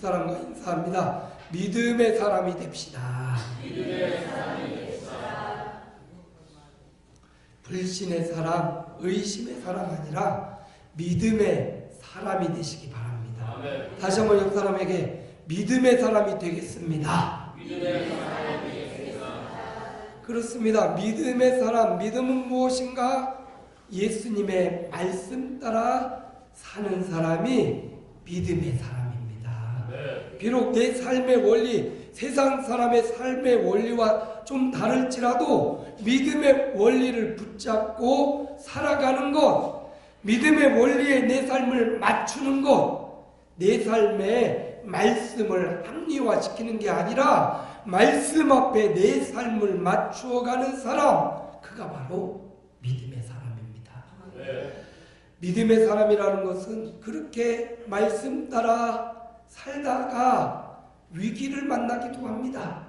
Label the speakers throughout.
Speaker 1: 사람과 인사합니다. 믿음의 사람이 됩시다. 불신의 사람, 의심의 사람 아니라 믿음의 사람이 되시기 바랍니다.
Speaker 2: 아멘.
Speaker 1: 다시 한번 옆 사람에게 믿음의 사람이 되겠습니다. 그렇습니다. 믿음의 사람, 믿음은 무엇인가? 예수님의 말씀 따라 사는 사람이 믿음의.
Speaker 2: 네.
Speaker 1: 비록 내 삶의 원리, 세상 사람의 삶의 원리와 좀 다를지라도 믿음의 원리를 붙잡고 살아가는 것, 믿음의 원리에 내 삶을 맞추는 것, 내 삶에 말씀을 합리화시키는 게 아니라 말씀 앞에 내 삶을 맞추어가는 사람, 그가 바로 믿음의 사람입니다.
Speaker 2: 네.
Speaker 1: 믿음의 사람이라는 것은 그렇게 말씀 따라 살다가 위기를 만나기도 합니다.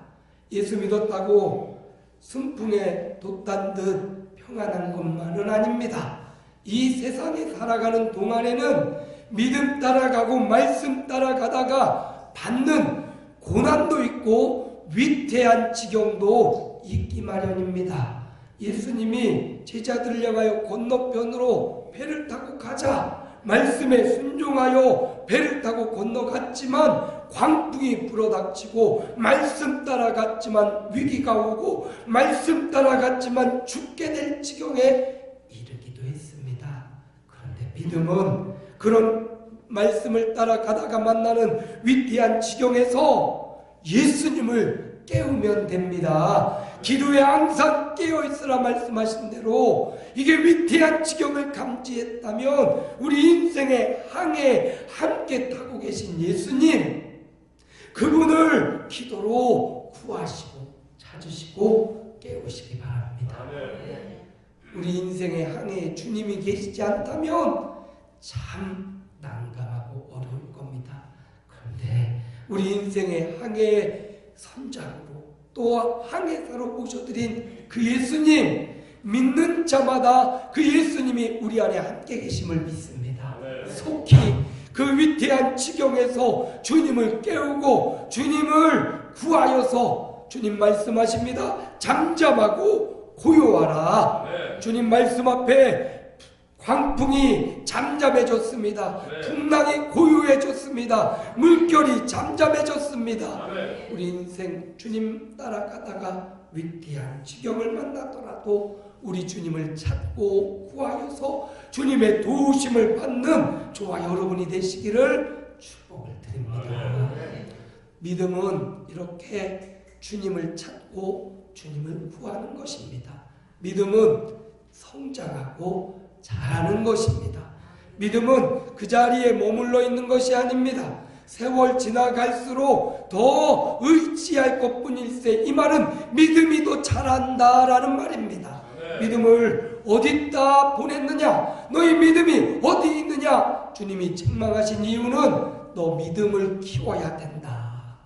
Speaker 1: 예수 믿었다고 순풍에 돛단 듯 평안한 것만은 아닙니다. 이 세상에 살아가는 동안에는 믿음 따라가고 말씀 따라가다가 받는 고난도 있고 위태한 지경도 있기 마련입니다. 예수님이 제자들을 향하여 건너편으로 배를 타고 가자 말씀에 순종하여 배를 타고 건너갔지만 광풍이 불어닥치고 말씀 따라갔지만 위기가 오고 말씀 따라갔지만 죽게 될 지경에 이르기도 했습니다. 그런데 믿음은 그런 말씀을 따라가다가 만나는 위대한 지경에서 예수님을 깨우면 됩니다. 기도에 항상 깨어 있으라 말씀하신 대로 이게 위태한 지경을 감지했다면 우리 인생의 항해 함께 타고 계신 예수님 그분을 기도로 구하시고 찾으시고 깨우시기 바랍니다.
Speaker 2: 아멘.
Speaker 1: 우리 인생의 항해에 주님이 계시지 않다면 참 난감하고 어려울 겁니다. 그런데 우리 인생의 항해의 선장으로 또 항해사로 모셔드린 그 예수님 믿는 자마다 그 예수님이 우리 안에 함께 계심을 믿습니다.
Speaker 2: 아멘.
Speaker 1: 속히 그 위태한 지경에서 주님을 깨우고 주님을 구하여서 주님 말씀하십니다. 잠잠하고 고요하라.
Speaker 2: 아멘.
Speaker 1: 주님 말씀 앞에 광풍이 잠잠해졌습니다.
Speaker 2: 네.
Speaker 1: 풍랑이 고요해졌습니다. 물결이 잠잠해졌습니다.
Speaker 2: 아멘.
Speaker 1: 우리 인생 주님 따라가다가 위태한 지경을 만나더라도 우리 주님을 찾고 구하여서 주님의 도우심을 받는 저와 여러분이 되시기를 축복을 드립니다. 믿음은 이렇게 주님을 찾고 주님을 구하는 것입니다. 믿음은 성장하고 자라는 것입니다. 믿음은 그 자리에 머물러 있는 것이 아닙니다. 세월 지나갈수록 더 의지할 것 뿐일세 이 말은 믿음이 더 자란다라는 말입니다.
Speaker 2: 네.
Speaker 1: 믿음을 어디다 보냈느냐? 너희 믿음이 어디 있느냐? 주님이 책망하신 이유는 너 믿음을 키워야 된다.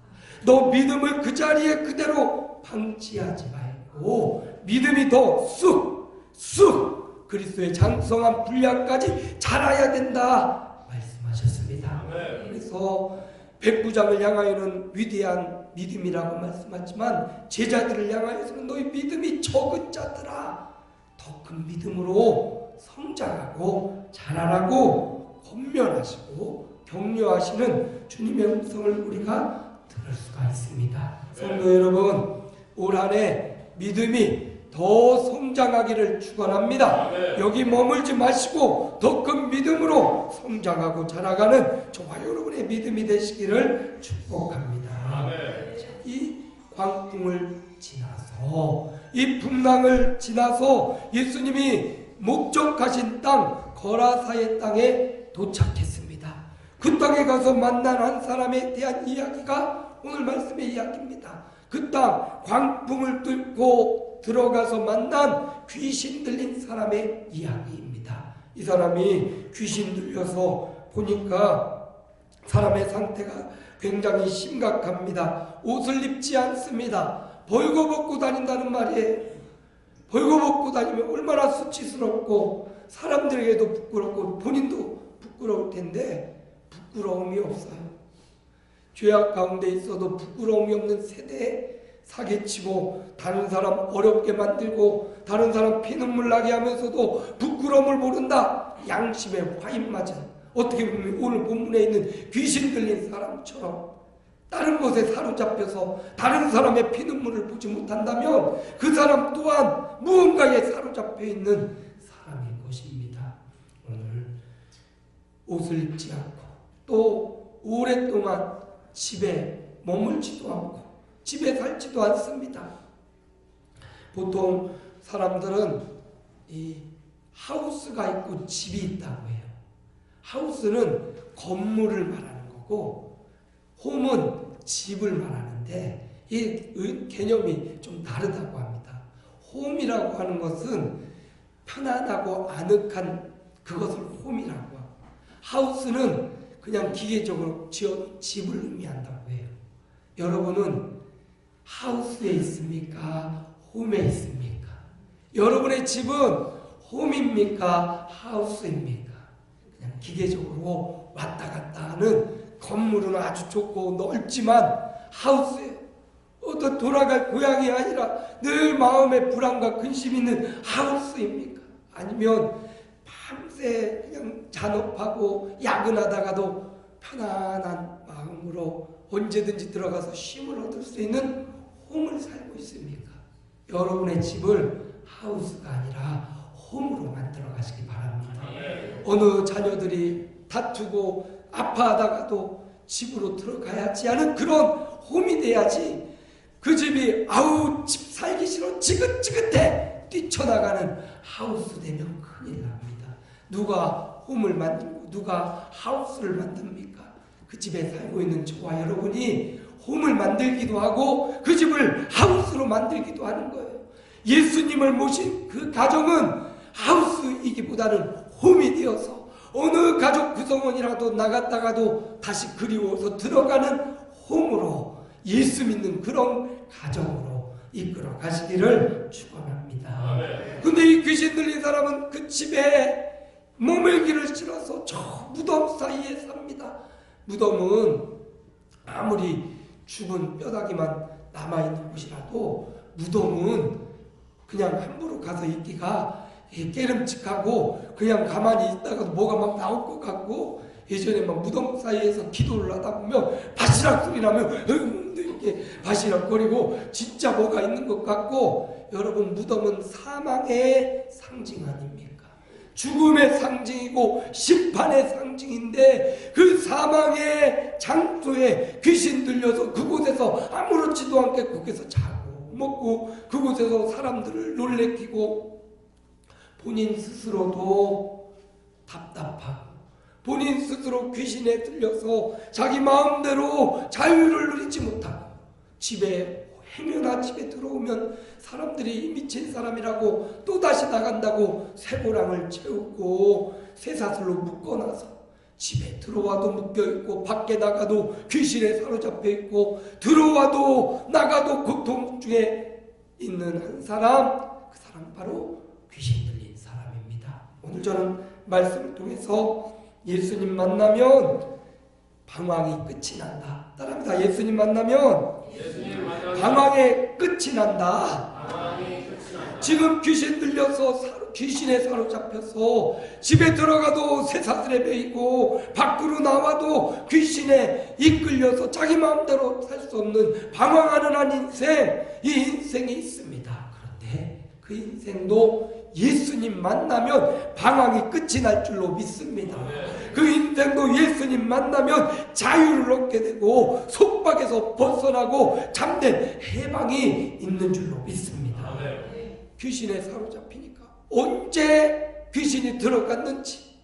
Speaker 1: 너 믿음을 그 자리에 그대로 방치하지 말고 믿음이 더 쑥, 쑥 그리스도의 장성한 분량까지 자라야 된다 말씀하셨습니다. 그래서 백부장을 향하여는 위대한 믿음이라고 말씀하지만 제자들을 향하여서는 너희 믿음이 적은 자들아 더 큰 믿음으로 성장하고 자라라고 권면하시고 격려하시는 주님의 음성을 우리가 들을 수가 있습니다. 성도 여러분 올 한해 믿음이 더 성장하기를 축원합니다.
Speaker 2: 아멘.
Speaker 1: 여기 머물지 마시고 더 큰 믿음으로 성장하고 자라가는 저와 여러분의 믿음이 되시기를 축복합니다.
Speaker 2: 아멘.
Speaker 1: 이 광풍을 지나서 이 풍랑을 지나서 예수님이 목적하신 땅 거라사의 땅에 도착했습니다. 그 땅에 가서 만난 한 사람에 대한 이야기가 오늘 말씀의 이야기입니다. 그 땅 광풍을 뚫고 들어가서 만난 귀신 들린 사람의 이야기입니다. 이 사람이 귀신 들려서 보니까 사람의 상태가 굉장히 심각합니다. 옷을 입지 않습니다. 벌거벗고 다닌다는 말이에요. 벌거벗고 다니면 얼마나 수치스럽고 사람들에게도 부끄럽고 본인도 부끄러울 텐데 부끄러움이 없어요. 죄악 가운데 있어도 부끄러움이 없는 세대에 사기치고 다른 사람 어렵게 만들고 다른 사람 피눈물 나게 하면서도 부끄러움을 모른다. 양심의 화인 맞은 어떻게 보면 오늘 본문에 있는 귀신 들린 사람처럼 다른 것에 사로잡혀서 다른 사람의 피눈물을 보지 못한다면 그 사람 또한 무언가에 사로잡혀 있는 사람인 것입니다. 오늘 옷을 입지 않고 또 오랫동안 집에 머물지도 않고 집에 살지도 않습니다. 보통 사람들은 이 하우스가 있고 집이 있다고 해요. 하우스는 건물을 말하는 거고 홈은 집을 말하는데 이 의- 개념이 좀 다르다고 합니다. 홈이라고 하는 것은 편안하고 아늑한 그것을 홈이라고 하고 하우스는 그냥 기계적으로 지어 집을 의미한다고 해요. 여러분은 하우스에 있습니까? 홈에 있습니까? 여러분의 집은 홈입니까? 하우스입니까? 그냥 기계적으로 왔다 갔다 하는 건물은 아주 좋고 넓지만 하우스에 어떤 돌아갈 고향이 아니라 늘 마음에 불안과 근심이 있는 하우스입니까? 아니면 밤새 그냥 잔업하고 야근하다가도 편안한 마음으로 언제든지 들어가서 쉼을 얻을 수 있는 있습니까? 여러분의 집을 하우스가 아니라 홈으로 만들어 가시기 바랍니다. 어느 자녀들이 다투고 아파하다가도 집으로 들어가야지 하는 그런 홈이 돼야지 그 집이 아우 집 살기 싫어 지긋지긋해 뛰쳐나가는 하우스 되면 큰일 납니다. 누가 홈을 만들고 누가 하우스를 만듭니까? 그 집에 살고 있는 저와 여러분이 홈을 만들기도 하고 그 집을 하우스로 만들기도 하는 거예요. 예수님을 모신 그 가정은 하우스이기보다는 홈이 되어서 어느 가족 구성원이라도 나갔다가도 다시 그리워서 들어가는 홈으로 예수 믿는 그런 가정으로 이끌어 가시기를 축원합니다. 근데 이 귀신 들린 사람은 그 집에 머물기를 싫어서 저 무덤 사이에 삽니다. 무덤은 아무리 죽은 뼈다귀만 남아있는 곳이라도 무덤은 그냥 함부로 가서 있기가 예, 깨름칙하고 그냥 가만히 있다가도 뭐가 막 나올 것 같고 예전에 막 무덤 사이에서 기도를 하다 보면 바시락 소리 나면 음 이렇게 바시락거리고 진짜 뭐가 있는 것 같고 여러분 무덤은 사망의 상징 아닙니까? 죽음의 상징이고 심판의 상징인데 그 사망의 장소에 귀신 들려서 그곳에서 아무렇지도 않게 거기서 자고 먹고 그곳에서 사람들을 놀래키고 본인 스스로도 답답하고 본인 스스로 귀신에 들려서 자기 마음대로 자유를 누리지 못하고 집에 행여나 집에 들어오면 사람들이 미친 사람이라고 또다시 나간다고 쇠고랑을 채우고 쇠사슬로 묶어놔서 집에 들어와도 묶여있고 밖에 나가도 귀신에 사로잡혀 있고 들어와도 나가도 고통 중에 있는 한 사람 그 사람 바로 귀신 들린 사람입니다. 오늘 저는 말씀을 통해서 예수님 만나면 방황이 끝이 난다. 따라합니다. 예수님 만나면 방황의 끝이 난다. 지금 귀신 들려서 귀신에 사로잡혀서 집에 들어가도 새사슬에 매이고 밖으로 나와도 귀신에 이끌려서 자기 마음대로 살 수 없는 방황하는 한 인생 이 인생이 있습니다. 그런데 그 인생도 예수님 만나면 방황이 끝이 날 줄로 믿습니다. 그 인생도 예수님 만나면 자유를 얻게 되고 속박에서 벗어나고 참된 해방이 있는 줄로 믿습니다. 귀신에 사로잡히니까 언제 귀신이 들어갔는지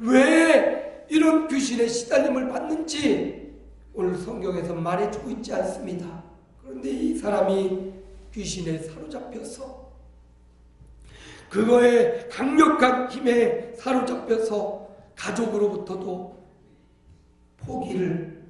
Speaker 1: 왜 이런 귀신의 시달림을 받는지 오늘 성경에서 말해주고 있지 않습니다. 그런데 이 사람이 귀신에 사로잡혀서 그거에 강력한 힘에 사로잡혀서 가족으로부터도 포기를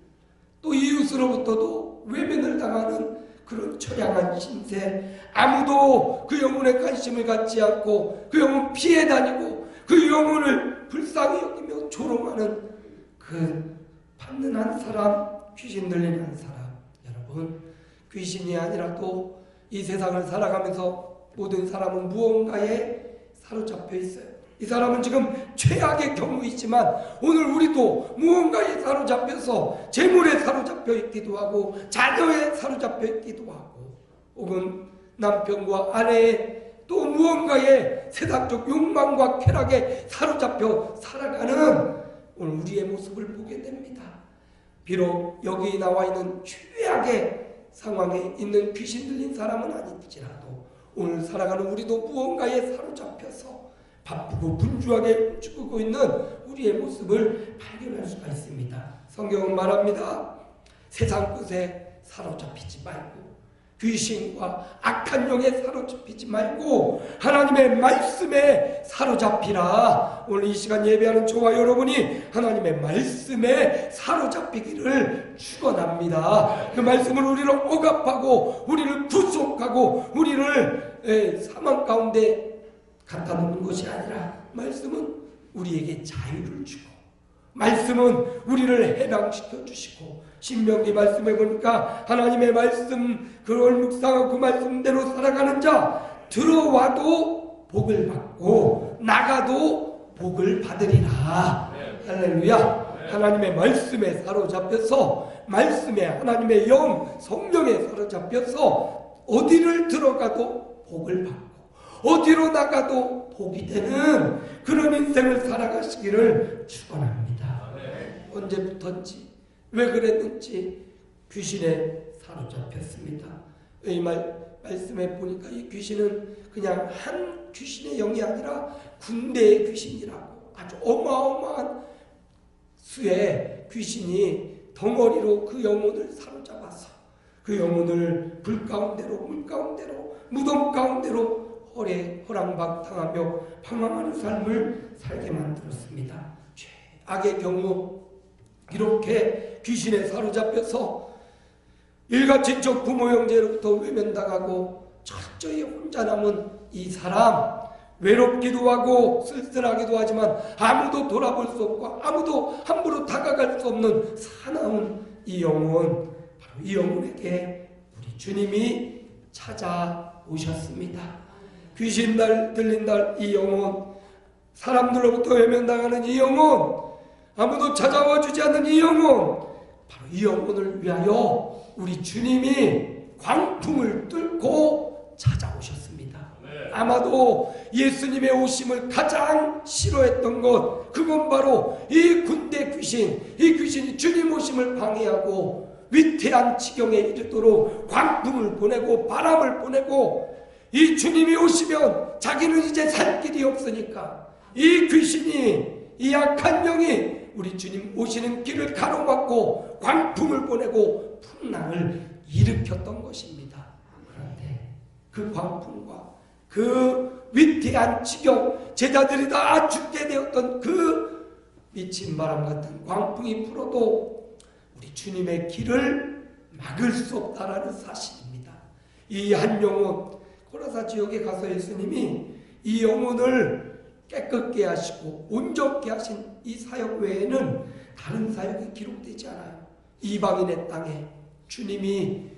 Speaker 1: 또 이웃으로부터도 외면을 당하는 그런 처량한 신세. 아무도 그 영혼에 관심을 갖지 않고 그 영혼 피해 다니고 그 영혼을 불쌍히 여기며 조롱하는 그 받는 한 사람 귀신 들리는 사람. 여러분 귀신이 아니라도 이 세상을 살아가면서 모든 사람은 무언가에 사로잡혀 있어요. 이 사람은 지금 최악의 경우이지만 오늘 우리도 무언가에 사로잡혀서 재물에 사로잡혀 있기도 하고 자녀에 사로잡혀 있기도 하고 혹은 남편과 아내의 또 무언가에 세상적 욕망과 쾌락에 사로잡혀 살아가는 오늘 우리의 모습을 보게 됩니다. 비록 여기 나와 있는 최악의 상황에 있는 귀신 들린 사람은 아닐지라도 오늘 살아가는 우리도 무언가에 사로잡혀서 바쁘고 분주하게 죽고 있는 우리의 모습을 발견할 수가 있습니다. 성경은 말합니다. 세상 끝에 사로잡히지 말고 귀신과 악한 영에 사로잡히지 말고 하나님의 말씀에 사로잡히라. 오늘 이 시간 예배하는 저와 여러분이 하나님의 말씀에 사로잡히기를 축원합니다. 그 말씀을 우리를 억압하고 우리를 구속하고 우리를 에, 사망 가운데 갖다 놓는 것이 아니라 말씀은 우리에게 자유를 주고 말씀은 우리를 해방시켜 주시고 신명기 말씀해 보니까 하나님의 말씀 그걸 묵상하고 그 말씀대로 살아가는 자 들어와도 복을 받고 나가도 복을 받으리라. 할렐루야. 하나님의 말씀에 사로잡혀서 말씀에 하나님의 영 성령에 사로잡혀서 어디를 들어가도 복을 받고 어디로 나가도 복이 되는 그런 인생을 살아가시기를 축원합니다. 언제부터인지 왜 그랬는지 귀신에 사로잡혔습니다. 이 말, 말씀에 보니까 이 귀신은 그냥 한 귀신의 영이 아니라 군대의 귀신이라고 아주 어마어마한 수의 귀신이 덩어리로 그 영혼을 사로잡아서 그 영혼을 불 가운데로 물 가운데로 무덤 가운데로 허례 허랑방탕하며 방황하는 삶을 살게 만들었습니다. 죄악의 경우 이렇게 귀신에 사로잡혀서 일가친척 부모 형제로부터 외면당하고 철저히 혼자 남은 이 사람 외롭기도 하고 쓸쓸하기도 하지만 아무도 돌아볼 수 없고 아무도 함부로 다가갈 수 없는 사나운 이 영혼 바로 이 영혼에게 우리 주님이 찾아오셨습니다. 귀신 날 들린 날 이 영혼 사람들로부터 외면당하는 이 영혼 아무도 찾아와 주지 않는 이 영혼 바로 이 영혼을 위하여 우리 주님이 광풍을 뚫고 찾아오셨습니다. 아마도 예수님의 오심을 가장 싫어했던 것 그건 바로 이 군대 귀신 이 귀신이 주님 오심을 방해하고 위태한 지경에 이르도록 광풍을 보내고 바람을 보내고 이 주님이 오시면 자기는 이제 살 길이 없으니까 이 귀신이 이 악한 영이 우리 주님 오시는 길을 가로막고 광풍을 보내고 풍랑을 일으켰던 것입니다. 그런데 그 광풍과 그 위태한 지경 제자들이 다 죽게 되었던 그 미친 바람 같은 광풍이 불어도 우리 주님의 길을 막을 수 없다라는 사실입니다. 이 한 영혼 코라사 지역에 가서 예수님이 이 영혼을 깨끗게 하시고 온전케 하신 이 사역 외에는 다른 사역이 기록되지 않아요. 이방인의 땅에 주님이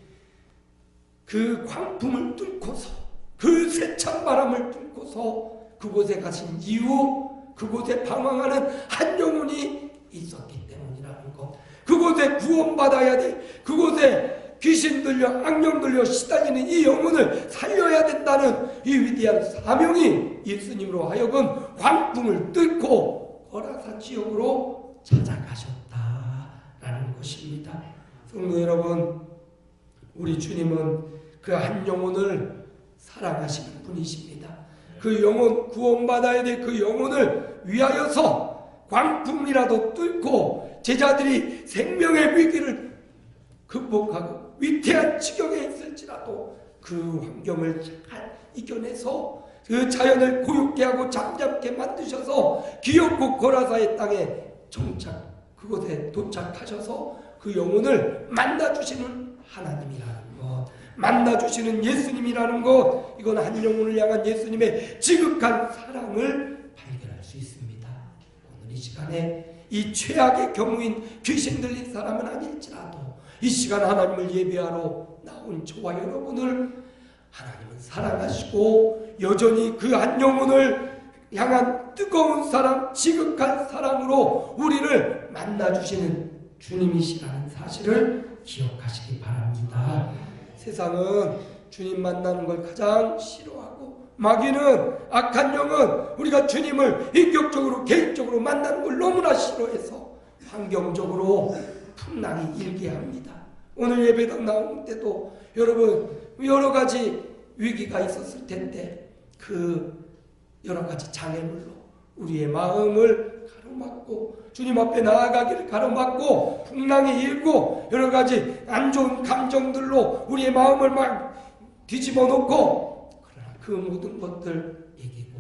Speaker 1: 그 광풍을 뚫고서 그 세찬 바람을 뚫고서 그곳에 가신 이유 그곳에 방황하는 한 영혼이 있었기 때문이라는 것 그곳에 구원받아야 돼 그곳에 귀신 들려 악령 들려 시달리는 이 영혼을 살려야 된다는 이 위대한 사명이 예수님으로 하여금 광풍을 뚫고 거라사 지역으로 찾아가셨다라는 것입니다. 성도 여러분, 우리 주님은 그 한 영혼을 사랑하시는 분이십니다. 그 영혼 구원받아야 될 그 영혼을 위하여서 광풍이라도 뚫고 제자들이 생명의 위기를 극복하고 위태한 지경에 있을지라도 그 환경을 잘 이겨내서 그 자연을 고요케 하고 잠잠게 만드셔서 기업국 고라사의 땅에 정착 그곳에 도착하셔서 그 영혼을 만나주시는 하나님이라는 것 만나주시는 예수님이라는 것 이건 한 영혼을 향한 예수님의 지극한 사랑을 발견할 수 있습니다. 오늘 이 시간에 이 최악의 경우인 귀신 들린 사람은 아닐지라도 이 시간 하나님을 예배하러 나온 저와 여러분을 하나님은 사랑하시고 여전히 그 한 영혼을 향한 뜨거운 사랑, 지극한 사랑으로 우리를 만나주시는 주님이시라는 사실을 기억하시기 바랍니다. 세상은 주님 만나는 걸 가장 싫어하고 마귀는 악한 영은 우리가 주님을 인격적으로 개인적으로 만나는 걸 너무나 싫어해서 환경적으로 풍랑이 일게 합니다. 오늘 예배당 나올 때도 여러분 여러 가지 위기가 있었을 텐데 그 여러 가지 장애물로 우리의 마음을 가로막고 주님 앞에 나아가기를 가로막고 풍랑이 일고 여러 가지 안 좋은 감정들로 우리의 마음을 막 뒤집어 놓고 그러나 그 모든 것들 이기고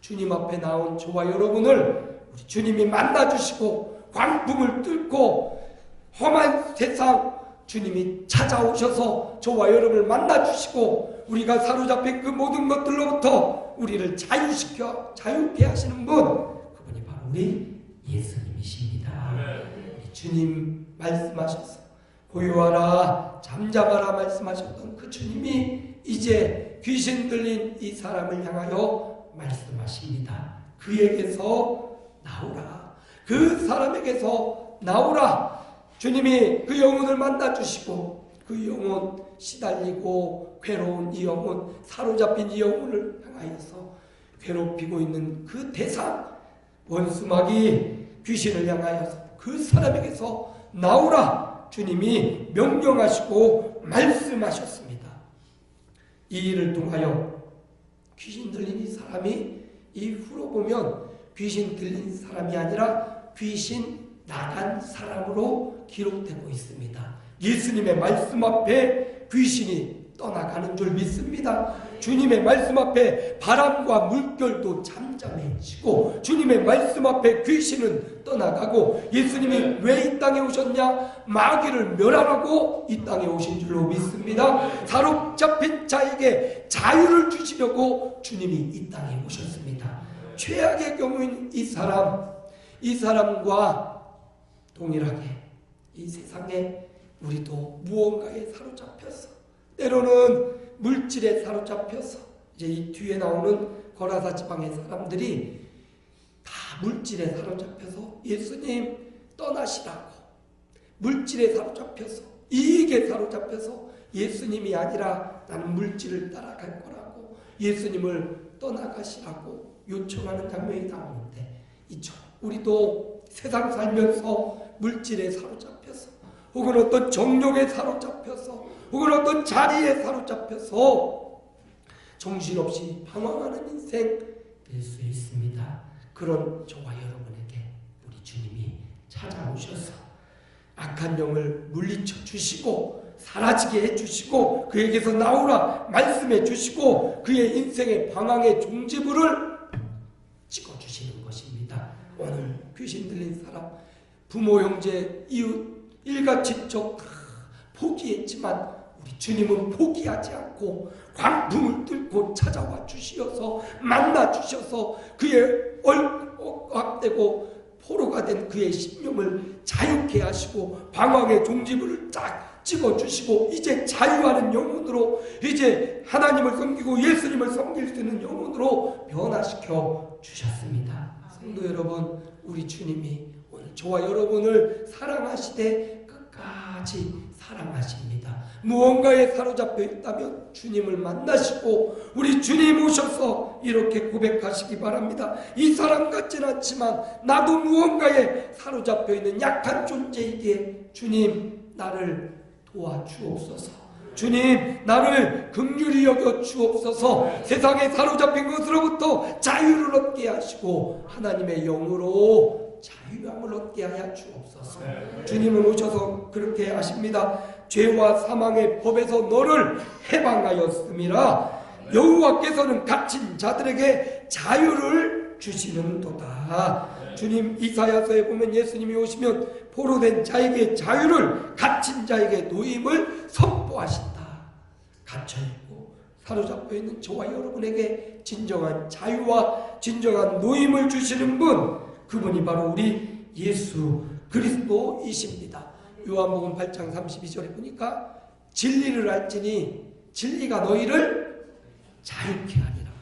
Speaker 1: 주님 앞에 나온 저와 여러분을 우리 주님이 만나 주시고 광풍을 뚫고 험한 세상 주님이 찾아오셔서 저와 여러분을 만나 주시고 우리가 사로잡힌 그 모든 것들로부터 우리를 자유시켜 자유케 하시는 분 그분이 바로 우리 예수님이십니다. 우리 주님 말씀하셔서 고요하라 잠잠하라 말씀하셨던 그 주님이 이제 귀신 들린 이 사람을 향하여 말씀하십니다. 그에게서 나오라. 그 사람에게서 나오라. 주님이 그 영혼을 만나 주시고 그 영혼 시달리고 괴로운 이 영혼 사로잡힌 이 영혼을 향하여서 괴롭히고 있는 그 대상 원수막이 귀신을 향하여서 그 사람에게서 나오라 주님이 명령하시고 말씀하셨습니다. 이 일을 통하여 귀신 들린 이 사람이 이 후로 보면 귀신 들린 사람이 아니라 귀신 나간 사람으로 기록되고 있습니다. 예수님의 말씀 앞에 귀신이 떠나가는 줄 믿습니다. 주님의 말씀 앞에 바람과 물결도 잠잠해지고 주님의 말씀 앞에 귀신은 떠나가고 예수님이 왜 이 땅에 오셨냐? 마귀를 멸하라고 이 땅에 오신 줄로 믿습니다. 사로잡힌 자에게 자유를 주시려고 주님이 이 땅에 오셨습니다. 최악의 경우인 이 사람, 이 사람과 동일하게 이 세상에 우리도 무언가에 사로잡혀서 때로는 물질에 사로잡혀서 이제 이 뒤에 나오는 거라사 지방의 사람들이 다 물질에 사로잡혀서 예수님 떠나시라고 물질에 사로잡혀서 이익에 사로잡혀서 예수님이 아니라 나는 물질을 따라갈 거라고 예수님을 떠나가시라고 요청하는 장면이 나오는데 이처럼 우리도 세상 살면서 물질에 사로잡혀서 혹은 어떤 정욕에 사로잡혀서 혹은 어떤 자리에 사로잡혀서 정신없이 방황하는 인생 될 수 있습니다. 그런 저와 여러분에게 우리 주님이 찾아오셔서 악한 영을 물리쳐 주시고 사라지게 해 주시고 그에게서 나오라 말씀해 주시고 그의 인생의 방황의 종지부를 찍어 주시는 것입니다. 오늘 귀신 들린 사람 부모 형제 이웃 일가친척 다 포기했지만 우리 주님은 포기하지 않고 광풍을 뚫고 찾아와 주시어서 만나 주셔서 그의 억압되고 포로가 된 그의 심령을 자유케 하시고 방황의 종지부를 쫙 찍어 주시고 이제 자유하는 영혼으로 이제 하나님을 섬기고 예수님을 섬길 수 있는 영혼으로 변화시켜 주셨습니다. 성도 여러분, 우리 주님이 오늘 저와 여러분을 사랑하시되 끝까지 사랑하십니다. 무언가에 사로잡혀 있다면 주님을 만나시고 우리 주님 오셔서 이렇게 고백하시기 바랍니다. 이 사람 같진 않지만 나도 무언가에 사로잡혀 있는 약한 존재이기에 주님 나를 도와주옵소서. 주님 나를 긍휼히 여겨 주옵소서 세상에 사로잡힌 것으로부터 자유를 얻게 하시고 하나님의 영으로 자유함을 얻게 하여 주옵소서. 주님은 오셔서 그렇게 하십니다. 죄와 사망의 법에서 너를 해방하였음이라 여호와께서는 갇힌 자들에게 자유를 주시는도다. 주님 이사야서에 보면 예수님이 오시면 포로된 자에게 자유를 갇힌 자에게 노임을 선포하신다. 갇혀 있고 사로잡혀 있는 저와 여러분에게 진정한 자유와 진정한 노임을 주시는 분 그분이 바로 우리 예수 그리스도이십니다. 요한복음 8장 32절에 보니까 진리를 알지니 진리가 너희를 자유케 하리라.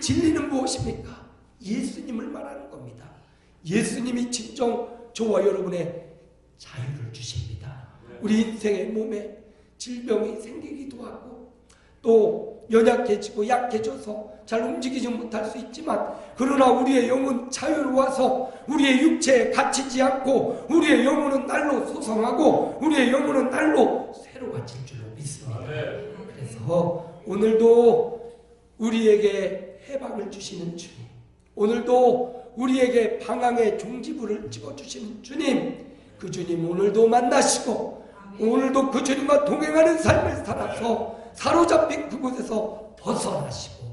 Speaker 1: 진리는 무엇입니까? 예수님을 말하는 겁니다. 예수님이 진정 저와 여러분의 자유를 주십니다. 우리 인생의 몸에 질병이 생기기도 하고 또 연약해지고 약해져서 잘 움직이지 못할 수 있지만 그러나 우리의 영은 자유로워서 우리의 육체에 갇히지 않고 우리의 영혼은 날로 소성하고 우리의 영혼은 날로 새로워질 줄로 믿습니다. 그래서 오늘도 우리에게 해방을 주시는 주님, 오늘도 우리에게 방황의 종지부를 찍어주시는 주님, 그 주님 오늘도 만나시고 오늘도 그 주님과 동행하는 삶을 살아서 사로잡힌 그곳에서 벗어나시고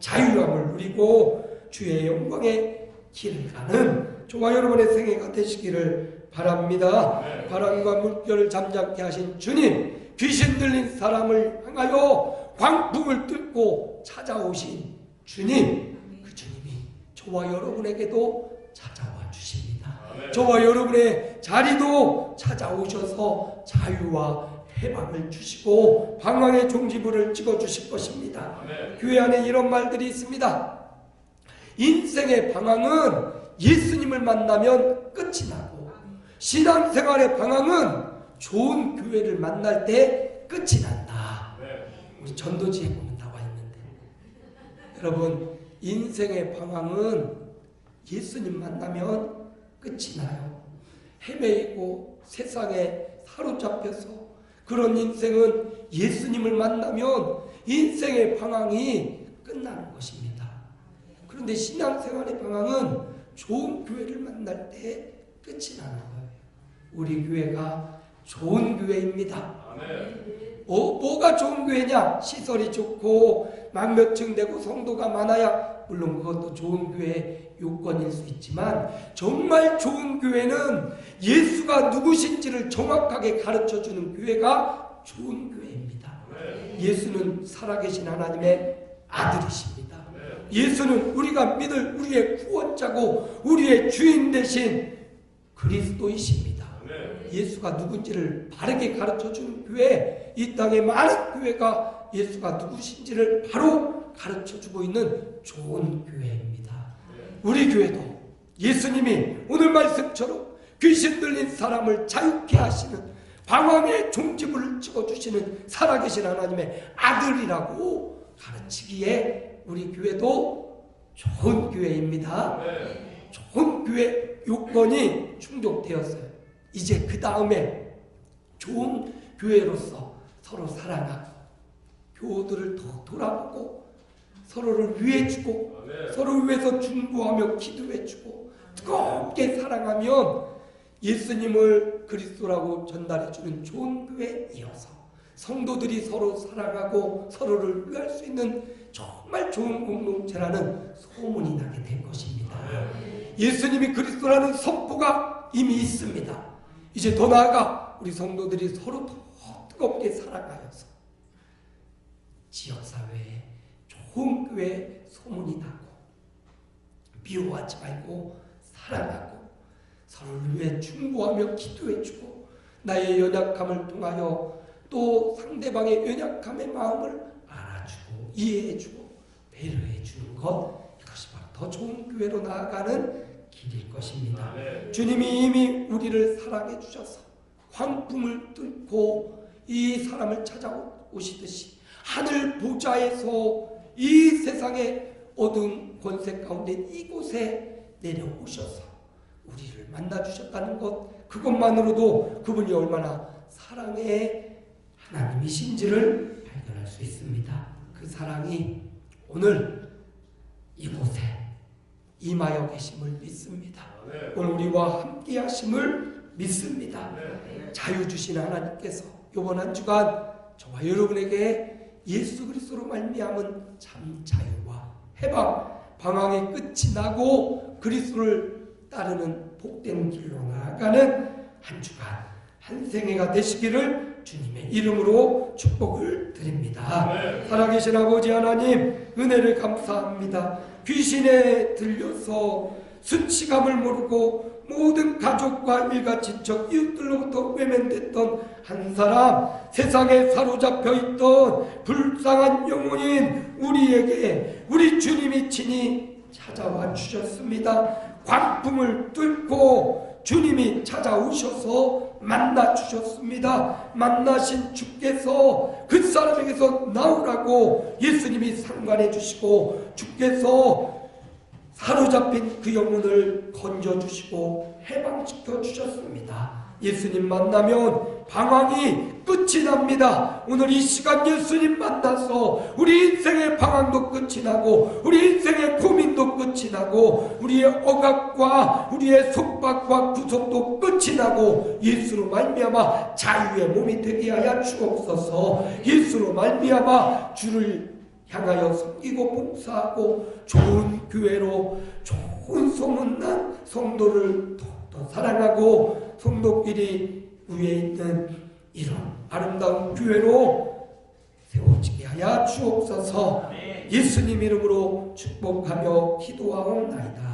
Speaker 1: 자유함을 누리고 주의 영광의 길을 가는 저와 여러분의 생애가 되시기를 바랍니다. 바람과 물결을 잠잠케 하신 주님, 귀신 들린 사람을 향하여 광풍을 뚫고 찾아오신 주님, 그 주님이 저와 여러분에게도 찾아와 주십니다. 저와 여러분의 자리도 찾아오셔서 자유와 해방을 주시고 방황의 종지부를 찍어 주실 것입니다. 교회 안에 이런 말들이 있습니다. 인생의 방황은 예수님을 만나면 끝이 나고 신앙생활의 방황은 좋은 교회를 만날 때 끝이 난다. 우리 전도지에 보면 나와 있는데 여러분 인생의 방황은 예수님 만나면 끝이 나요. 헤매이고 세상에 사로잡혀서 그런 인생은 예수님을 만나면 인생의 방황이 끝나는 것입니다. 그런데 신앙생활의 방황은 좋은 교회를 만날 때 끝이 나는 거예요. 우리 교회가 좋은 교회입니다. 어, 뭐가 좋은 교회냐? 시설이 좋고 만몇 층 되고 성도가 많아야 물론 그것도 좋은 교회의 요건일 수 있지만 정말 좋은 교회는 예수가 누구신지를 정확하게 가르쳐 주는 교회가 좋은 교회입니다. 예수는 살아계신 하나님의 아들이십니다. 예수는 우리가 믿을 우리의 구원자고 우리의 주인 되신 그리스도이십니다. 예수가 누군지를 바르게 가르쳐 주는 교회, 이 땅의 많은 교회가 예수가 누구신지를 바로 가르쳐 주고 있는 좋은 교회입니다. 우리 교회도 예수님이 오늘 말씀처럼 귀신 들린 사람을 자유케 하시는 방황의 종지부를 찍어주시는 살아계신 하나님의 아들이라고 가르치기에 우리 교회도 좋은 교회입니다. 좋은 교회 요건이 충족되었어요. 이제 그 다음에 좋은 교회로서 서로 사랑하고 교우들을 더 돌아보고 서로를 위해주고 서로 위해서 중보하며 기도해주고 뜨겁게 사랑하면 예수님을 그리스도라고 전달해주는 좋은 교회 이어서 성도들이 서로 사랑하고 서로를 위할 수 있는 정말 좋은 공동체라는 소문이 나게 될 것입니다. 예수님이 그리스도라는 선포가 이미 있습니다. 이제 더 나아가 우리 성도들이 서로 더 뜨겁게 사랑하여서 지역사회에 좋은 교회 소문이 나고 미워하지 말고 사랑하고 서로를 위해 충고하며 기도해주고 나의 연약함을 통하여 또 상대방의 연약함의 마음을 알아주고 이해해주고 배려해주는 것 이것이 바로 더 좋은 교회로 나아가는 길일 것입니다. 주님이 이미 우리를 사랑해 주셔서 황풍을 뚫고 이 사람을 찾아오시듯이 하늘 보좌에서 이 세상의 어두운 권세 가운데 이곳에 내려오셔서 우리를 만나 주셨다는 것 그것만으로도 그분이 얼마나 사랑의 하나님이신지를 발견할 수 있습니다. 그 사랑이 오늘 이곳에 임하여 계심을 믿습니다. 오늘 우리와 함께 하심을 믿습니다. 자유 주신 하나님께서 이번 한 주간 저와 여러분에게 예수 그리스도로 말미암은 참 자유와 해방, 방황의 끝이 나고 그리스도를 따르는 복된 길로 나아가는 한 주간 한 생애가 되시기를 주님의 이름으로 축복을 드립니다. 살아계신 아버지 하나님 은혜를 감사합니다. 귀신에 들려서 수치감을 모르고 모든 가족과 일가 친척 이웃들로부터 외면됐던 한 사람 세상에 사로잡혀 있던 불쌍한 영혼인 우리에게 우리 주님이 친히 찾아와 주셨습니다. 광풍을 뚫고 주님이 찾아오셔서 만나 주셨습니다. 만나신 주께서 그 사람에게서 나오라고 예수님이 상관해 주시고 주께서 사로잡힌 그 영혼을 건져주시고 해방시켜 주셨습니다. 예수님 만나면 방황이 끝이 납니다. 오늘 이 시간 예수님 만나서 우리 인생의 방황도 끝이 나고 우리 인생의 고민도 끝이 나고 우리의 억압과 우리의 속박과 구속도 끝이 나고 예수로 말미암아 자유의 몸이 되게 하여 주옵소서. 예수로 말미암아 주를 향하여 섬기고 봉사하고 좋은 교회로 좋은 소문난 성도를 더더 사랑하고 성도끼리 위에 있는 이런 아름다운 교회로 세워지게 하여 주옵소서 예수님 이름으로 축복하며 기도하옵나이다.